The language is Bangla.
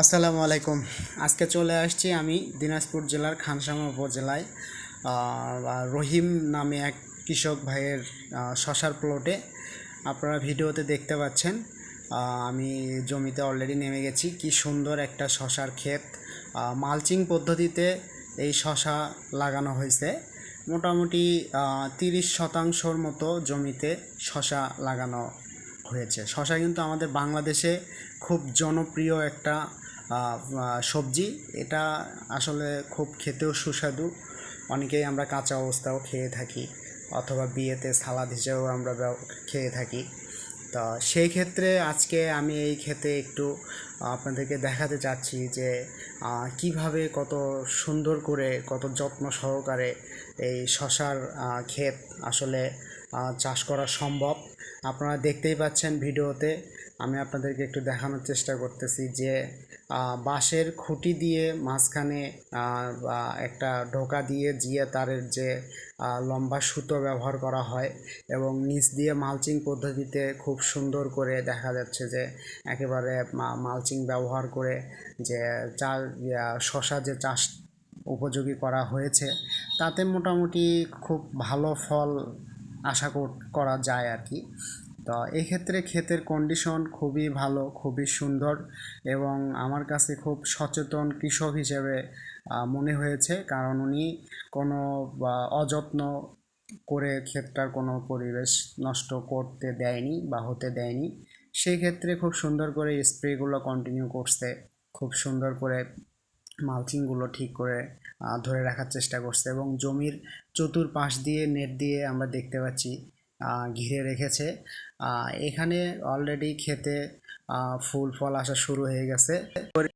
আসসালামু আলাইকুম। আজকে চলে আসছি আমি দিনাজপুর জেলার খানসামা উপজেলায়। রহিম নামে এক কৃষক ভাইয়ের শশার প্লটে আপনারা ভিডিওতে দেখতে পাচ্ছেন আমি জমিতে অলরেডি নেমে গেছি। কি সুন্দর একটা শশার ক্ষেত। মালচিং পদ্ধতিতে এই শশা লাগানো হয়েছে। মোটামুটি তিরিশ শতাংশর মতো জমিতে শশা লাগানো হয়েছে। শশা কিন্তু আমাদের বাংলাদেশে খুব জনপ্রিয় একটা সবজি, এটা আসলে খুব খেতেও সুস্বাদু। অনেকেই আমরা কাঁচা অবস্থাও খেয়ে থাকি, অথবা বিয়েতে সালাদ হিসেবেও আমরা খেয়ে থাকি। তো সেই ক্ষেত্রে আজকে আমি এই ক্ষেতে একটু আপনাদেরকে দেখাতে চাচ্ছি যে কীভাবে কত সুন্দর করে, কত যত্ন সহকারে এই শশার ক্ষেত আসলে চাষ করা সম্ভব। আপনারা দেখতেই পাচ্ছেন ভিডিওতে আমি আপনাদেরকে একটু দেখানোর চেষ্টা করতেছি যে বাঁশের খুঁটি দিয়ে মাঝখানে একটা ঢোকা দিয়ে জিয়ে তারের যে লম্বা সুতো ব্যবহার করা হয় এবং নিচ দিয়ে মালচিং পদ্ধতিতে খুব সুন্দর করে দেখা যাচ্ছে যে, একেবারে মালচিং ব্যবহার করে যে চা শশা যে চাষ উপযোগী করা হয়েছে, তাতে মোটামুটি খুব ভালো ফল আশা করা যায় আর কি। তো এক্ষেত্রে ক্ষেতের কন্ডিশন খুবই ভালো, খুবই সুন্দর এবং আমার কাছে খুব সচেতন কৃষক হিসেবে মনে হয়েছে। কারণ উনি কোনো অযত্ন করে ক্ষেতটার কোনো পরিবেশ নষ্ট করতে দেয়নি বা হতে দেয়নি। সেই ক্ষেত্রে খুব সুন্দর করে স্প্রেগুলো কন্টিনিউ করছে। খুব সুন্দর করে মালচিংগুলো ঠিক করে ধরে রাখার চেষ্টা করছে এবং জমির চতুর্পাশ দিয়ে নেট দিয়ে আমরা দেখতে পাচ্ছি ঘিরে রেখেছে। এখানে অলরেডি খেতে ফুল ফল আসা শুরু হয়ে গেছে।